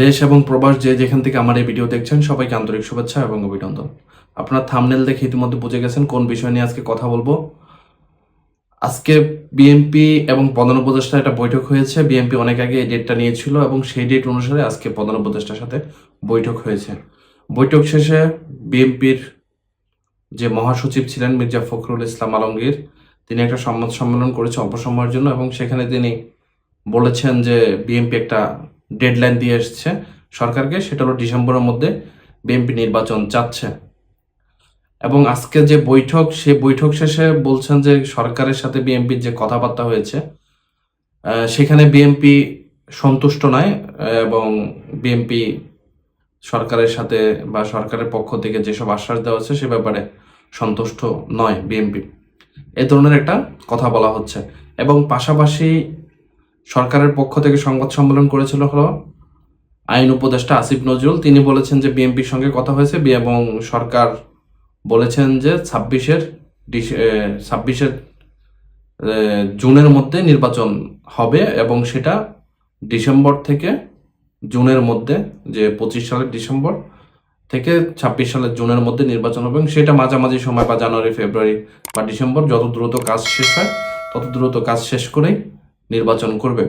দেশ এবং প্রবাস যে যেখান থেকে আমার এই ভিডিও দেখছেন, সবাইকে আন্তরিক শুভেচ্ছা এবং অভিনন্দন। আপনার থামনেল দেখে ইতিমধ্যে বুঝে গেছেন কোন বিষয় নিয়ে আজকে কথা বলব। আজকে বিএনপি এবং প্রধান উপদেষ্টা একটা বৈঠক হয়েছে। বিএনপি অনেক আগে এই ডেটটা নিয়েছিল এবং সেই ডেট অনুসারে আজকে প্রধান উপদেষ্টার সাথে বৈঠক হয়েছে। বৈঠক শেষে বিএনপির যে মহাসচিব ছিলেন মির্জা ফখরুল ইসলাম আলমগীর, তিনি একটা সংবাদ সম্মেলন করেছে অপসময়ের জন্য এবং সেখানে তিনি বলেছেন যে বিএনপি একটা ডেডলাইন দিয়ে এসছে সরকারকে, সেটা হলো ডিসেম্বরের মধ্যে বিএনপি নির্বাচন চাচ্ছে। এবং আজকে যে বৈঠক সে বৈঠক শেষে বলছেন যে সরকারের সাথে বিএনপির যে কথাবার্তা হয়েছে সেখানে বিএনপি সন্তুষ্ট নয়, এবং বিএনপি সরকারের সাথে বা সরকারের পক্ষ থেকে যেসব আশ্বাস দেওয়া হচ্ছে, সে ব্যাপারে সন্তুষ্ট নয় বিএনপি। এ ধরনের একটা কথা বলা হচ্ছে। এবং পাশাপাশি সরকারের পক্ষ থেকে সংবাদ সম্মেলন করেছিল হলো আইন উপদেষ্টা আসিফ নজরুল। তিনি বলেছেন যে বিএনপির সঙ্গে কথা হয়েছে। এবং সরকার বলেছেন যে ছাব্বিশের ছাব্বিশের জুনের মধ্যে নির্বাচন হবে এবং সেটা ডিসেম্বর থেকে জুনের মধ্যে, যে পঁচিশ সালের ডিসেম্বর থেকে ছাব্বিশ সালের জুনের মধ্যে নির্বাচন হবে এবং সেটা মাঝামাঝি সময় বা জানুয়ারি, ফেব্রুয়ারি বা ডিসেম্বর যত দ্রুত কাজ শেষ হয়, তত দ্রুত কাজ শেষ করেই নির্বাচন করবে।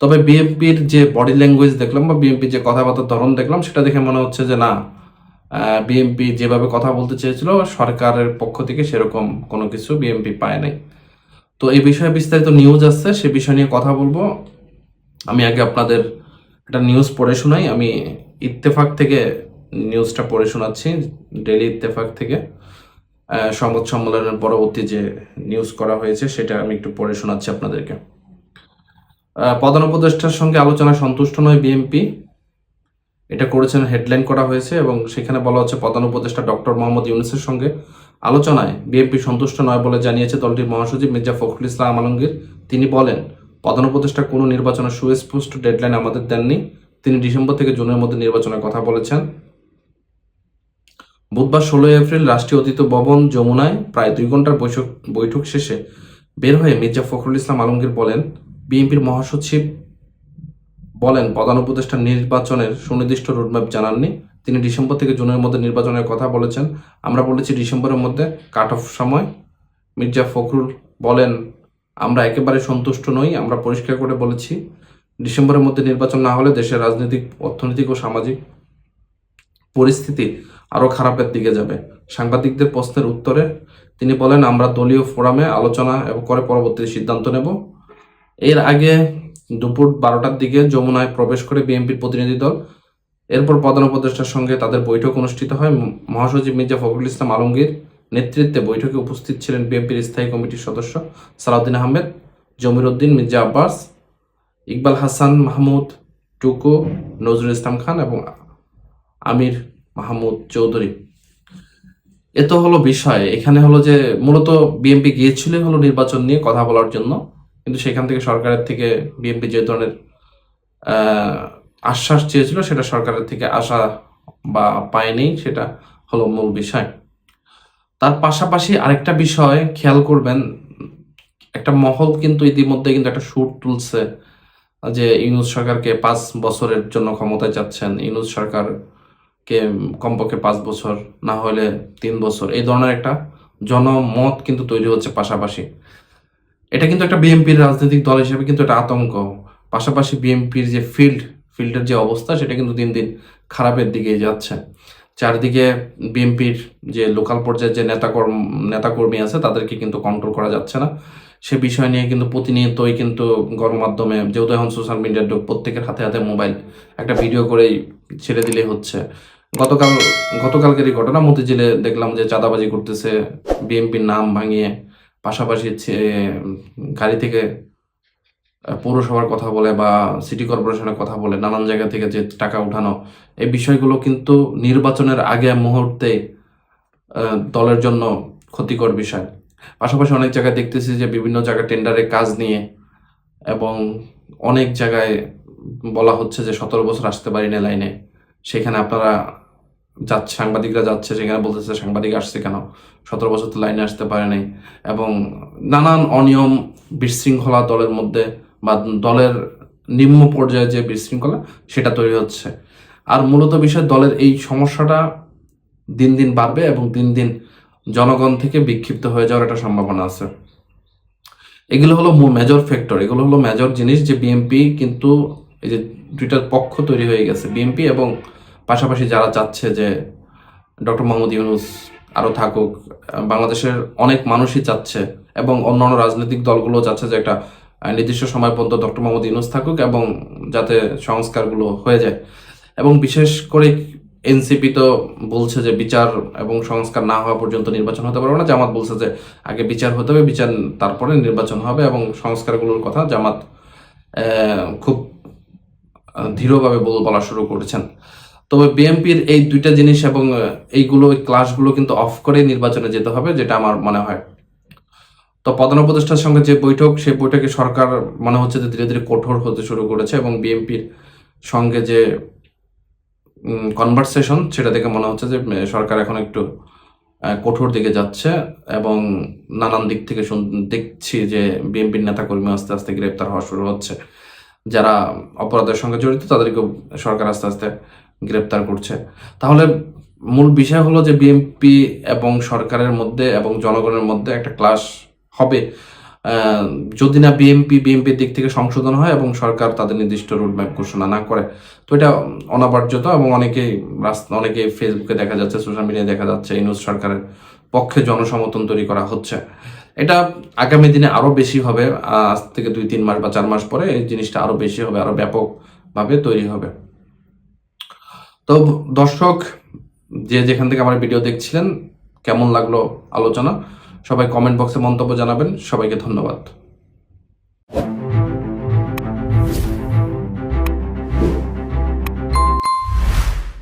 তবে বিএনপির যে বডি ল্যাঙ্গুয়েজ দেখলাম বা বিএনপির যে কথাবার্তার ধরন দেখলাম, সেটা দেখে মনে হচ্ছে যে না বিএনপি যেভাবে কথা বলতে চেয়েছিল, সরকারের পক্ষ থেকে সেরকম কোনো কিছু বিএনপি পায় নাই। তো এই বিষয়ে বিস্তারিত নিউজ আসছে, সে বিষয় নিয়ে কথা বলব। আমি আগে আপনাদের একটা নিউজ পড়ে শোনাই। আমি ইত্তেফাক থেকে নিউজটা পড়ে শোনাচ্ছি ডেলি ইত্তেফাক থেকে। সংবাদ সম্মেলনের পরবর্তী যে নিউজ করা হয়েছে, সেটা আমি একটু পড়ে শোনাচ্ছি আপনাদেরকে। প্রধান উপদেষ্টার সঙ্গে আলোচনায় সন্তুষ্ট নয় বিএনপি। এটা করেছেন হেডলাইন করা হয়েছে এবং সেখানে বলা হচ্ছে প্রধান উপদেষ্টা ডক্টর মোহাম্মদ ইউনুসের সঙ্গে আলোচনায় বিএনপি সন্তুষ্ট নয় বলে জানিয়েছে দলটির মহাসচিব মির্জা ফখরুল ইসলাম আলমগীর। তিনি বলেন, প্রধান উপদেষ্টা কোনো নির্বাচনের সুস্পষ্ট ডেডলাইন আমাদের দেননি। তিনি ডিসেম্বর থেকে জুনের মধ্যে নির্বাচনের কথা বলেছেন। বুধবার ষোলোই এপ্রিল রাষ্ট্রীয় অতীত ভবন যমুনায় প্রায় দুই ঘণ্টার বৈঠক বৈঠক শেষে বের হয়ে মির্জা ফখরুল ইসলাম আলমগীর বলেন বিএনপির মহাসচিব বলেন, প্রধান উপদেষ্টা নির্বাচনের সুনির্দিষ্ট রোডম্যাপ জানাননি। তিনি ডিসেম্বর থেকে জুনের মধ্যে নির্বাচনের কথা বলেছেন। আমরা বলেছি ডিসেম্বরের মধ্যে কাট অফ সময়। মির্জা ফখরুল বলেন, আমরা একেবারে সন্তুষ্ট নই, আমরা পরিষ্কার করে বলেছি, ডিসেম্বরের মধ্যে নির্বাচন না হলে দেশের রাজনৈতিক, অর্থনৈতিক ও সামাজিক পরিস্থিতি আরও খারাপের দিকে যাবে। সাংবাদিকদের প্রশ্নের উত্তরে তিনি বলেন, আমরা দলীয় ফোরামে আলোচনা করে পরবর্তী সিদ্ধান্ত নেব। এর আগে দুপুর বারোটার দিকে যমুনায় প্রবেশ করে বিএনপির প্রতিনিধি দল, এরপর প্রধান উপদেষ্টার সঙ্গে তাদের বৈঠক অনুষ্ঠিত হয়। মহাসচিব মির্জা ফখরুল ইসলাম আলমগীর নেতৃত্বে বৈঠকে উপস্থিত ছিলেন বিএনপির স্থায়ী কমিটির সদস্য সালাউদ্দিন আহমেদ, জমির উদ্দিন মির্জা আব্বাস, ইকবাল হাসান মাহমুদ, টুকু, নজরুল ইসলাম খান এবং আমির মাহমুদ চৌধুরী। এ তো হলো বিষয়। এখানে হলো যে মূলত বিএনপি গিয়েছিল হলো নির্বাচন নিয়ে কথা বলার জন্য। কিন্তু সেখান থেকে সরকারের থেকে বিএনপি যে ধরনের আশ্বাস চেয়েছিল, সেটা সরকারের থেকে আশা বা পায়নি, সেটা হলো মূল বিষয়। তার পাশাপাশি আরেকটা বিষয় খেয়াল করবেন, একটা মহল কিন্তু ইতিমধ্যে কিন্তু একটা সুর তুলছে যে ইউনুস সরকারকে পাঁচ বছরের জন্য ক্ষমতায় যাচ্ছেন, ইউনুস সরকারকে কমপক্ষে পাঁচ বছর, না হলে তিন বছর, এই ধরনের একটা জনমত কিন্তু তৈরি হচ্ছে পাশাপাশি। এটা কিন্তু একটা বিএনপির রাজনৈতিক দল হিসেবে কিন্তু একটা আতঙ্ক। পাশাপাশি বিএনপির যে ফিল্ড ফিল্ডের যে অবস্থা, সেটা কিন্তু দিন দিন খারাপের দিকে যাচ্ছে। চারদিকে বিএনপির যে লোকাল পর্যায়ের যে নেতাকর্ম, নেতাকর্মী আছে, তাদেরকে কিন্তু কন্ট্রোল করা যাচ্ছে না। সে বিষয় নিয়ে কিন্তু প্রতিনিয়তই কিন্তু গণমাধ্যমে, যেহেতু এখন সোশ্যাল মিডিয়ার যুগ প্রত্যেকের হাতে হাতে মোবাইল একটা ভিডিও করেই ছেড়ে দিলে হচ্ছে। গতকাল গতকালকেরই ঘটনা মতিঝিলে দেখলাম যে চাঁদাবাজি করতেছে বিএনপির নাম ভাঙিয়ে পাশাপাশি গাড়ি থেকে পৌরসভার কথা বলে বা সিটি কর্পোরেশনের কথা বলে, নানান জায়গা থেকে যে টাকা উঠানো, এই বিষয়গুলো কিন্তু নির্বাচনের আগে মুহূর্তে দলের জন্য ক্ষতিকর বিষয়। পাশাপাশি অনেক জায়গায় দেখতেছি যে বিভিন্ন জায়গায় টেন্ডারে কাজ নিয়ে এবং অনেক জায়গায় বলা হচ্ছে যে সতেরো বছর আসতে পারি না লাইনে। সেখানে আপনারা যাচ্ছে, সাংবাদিকরা যাচ্ছে সেখানে বলতেছে সাংবাদিক আসছে কেন? সতেরো বছর তো লাইনে আসতে পারে নাই। এবং নানান অনিয়ম, বিশৃঙ্খলা দলের মধ্যে বা দলের নিম্ন পর্যায়ে যে বিশৃঙ্খলা, সেটা তৈরি হচ্ছে। আর মূলত বিষয় দলের এই সমস্যাটা দিন দিন বাড়বে এবং দিন দিন জনগণ থেকে বিক্ষিপ্ত হয়ে যাওয়ার একটা সম্ভাবনা আছে। এগুলো হলো মেজর ফ্যাক্টর এগুলো হলো মেজর জিনিস যে বিএনপি কিন্তু এই যে দুইটার পক্ষ তৈরি হয়ে গেছে। বিএনপি এবং পাশাপাশি যারা চাচ্ছে যে ডক্টর মোহাম্মদ ইউনুস আরও থাকুক বাংলাদেশের অনেক মানুষই চাচ্ছে এবং অন্যান্য রাজনৈতিক দলগুলো চাচ্ছে যে একটা নির্দিষ্ট সময় পর্যন্ত ডক্টর মোহাম্মদ ইউনুস থাকুক এবং যাতে সংস্কারগুলো হয়ে যায়। এবং বিশেষ করে এনসিপি তো বলছে যে বিচার এবং সংস্কার না হওয়া পর্যন্ত নির্বাচন হতে পারবে না। জামাত বলছে যে আগে বিচার হতে হবে, বিচার তারপরে নির্বাচন হবে এবং সংস্কারগুলোর কথা জামাত খুব দৃঢ়ভাবে বলা শুরু করেছেন। তবে বিএনপির এই দুইটা জিনিস এবং এইগুলো, এই ক্লাসগুলো কিন্তু অফ করে নির্বাচনে যেতে হবে, যেটা আমার মনে হয়। তো প্রধান উপদেষ্টার সঙ্গে যে বৈঠক, সেই বৈঠকে সরকার মনে হচ্ছে যে ধীরে ধীরে কঠোর হতে শুরু করেছে এবং বিএনপির সঙ্গে যে কনভারসেশন সেটা দেখে মনে হচ্ছে যে সরকার এখন একটু কঠোর দিকে যাচ্ছে এবং নানান দিক থেকে দেখছি যে বিএনপির নেতাকর্মী আস্তে আস্তে গ্রেপ্তার হওয়া শুরু হচ্ছে। যারা অপরাধের সঙ্গে জড়িত তাদেরকে সরকার আস্তে আস্তে গ্রেপ্তার করছে। তাহলে মূল বিষয় হলো যে বিএনপি এবং সরকারের মধ্যে এবং জনগণের মধ্যে একটা ক্লাস হবে। যদি না বিএনপি বিএনপির দিক থেকে সংশোধন হয় এবং সরকার তাদের নির্দিষ্ট রোডম্যাপ ঘোষণা না করে। তো এটা অনাবার্যত এবং অনেকেই রাস্তা অনেকে ফেসবুকে দেখা যাচ্ছে সোশ্যাল মিডিয়ায় দেখা যাচ্ছে, এই নিউজ সরকারের পক্ষে জনসমর্থন তৈরি করা হচ্ছে। এটা আগামী দিনে আরও বেশি হবে। আজ থেকে দুই, তিন মাস বা চার মাস পরে এই জিনিসটা আরও বেশি হবে আরও ব্যাপকভাবে তৈরি হবে। তো দর্শক, যে যেখান থেকে আমার ভিডিও দেখছিলেন, কেমন লাগল আলোচনা? সবাই কমেন্ট বক্সে মন্তব্য জানাবেন। সবাইকে ধন্যবাদ।